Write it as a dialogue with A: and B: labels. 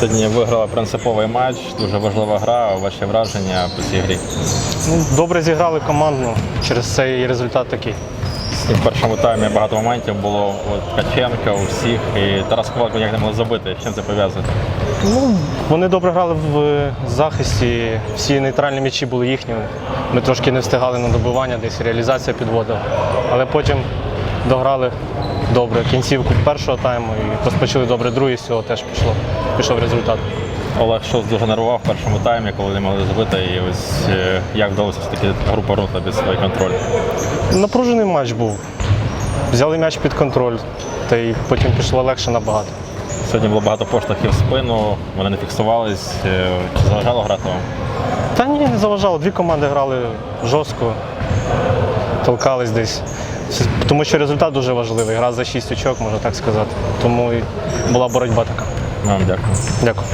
A: Сьогодні виграла принциповий матч, дуже важлива гра. Ваші враження по цій грі.
B: Ну, добре зіграли командно, через це і результат такий.
A: І в першому таймі багато моментів було от Ткаченка у всіх, і Тарас Коваль ніяк не могли забити. З Чим це пов'язано?
B: Ну, вони добре грали в захисті, всі нейтральні м'ячі були їхніми. Ми трошки не встигали на добивання, десь реалізація підводила. Але потім дограли добре кінцівку першого тайму і розпочали добре другий, з цього теж пішло, пішов результат.
A: Олег Шос дуже нервував в першому таймі, коли не могли забити. І ось е, як вдалося все-таки гру повернути під свій контроль.
B: Напружений матч був. Взяли м'яч під контроль, та й потім пішло легше набагато.
A: Сьогодні було багато поштовхів в спину, вони не фіксувались. Е, Чи заважало грати вам?
B: Та ні, не заважало. Дві команди грали жорстко, толкались десь. Тому що результат дуже важливий. Гра за 6 очок, можна так сказати. Тому і була боротьба така.
A: Вам дякую.
B: Дякую.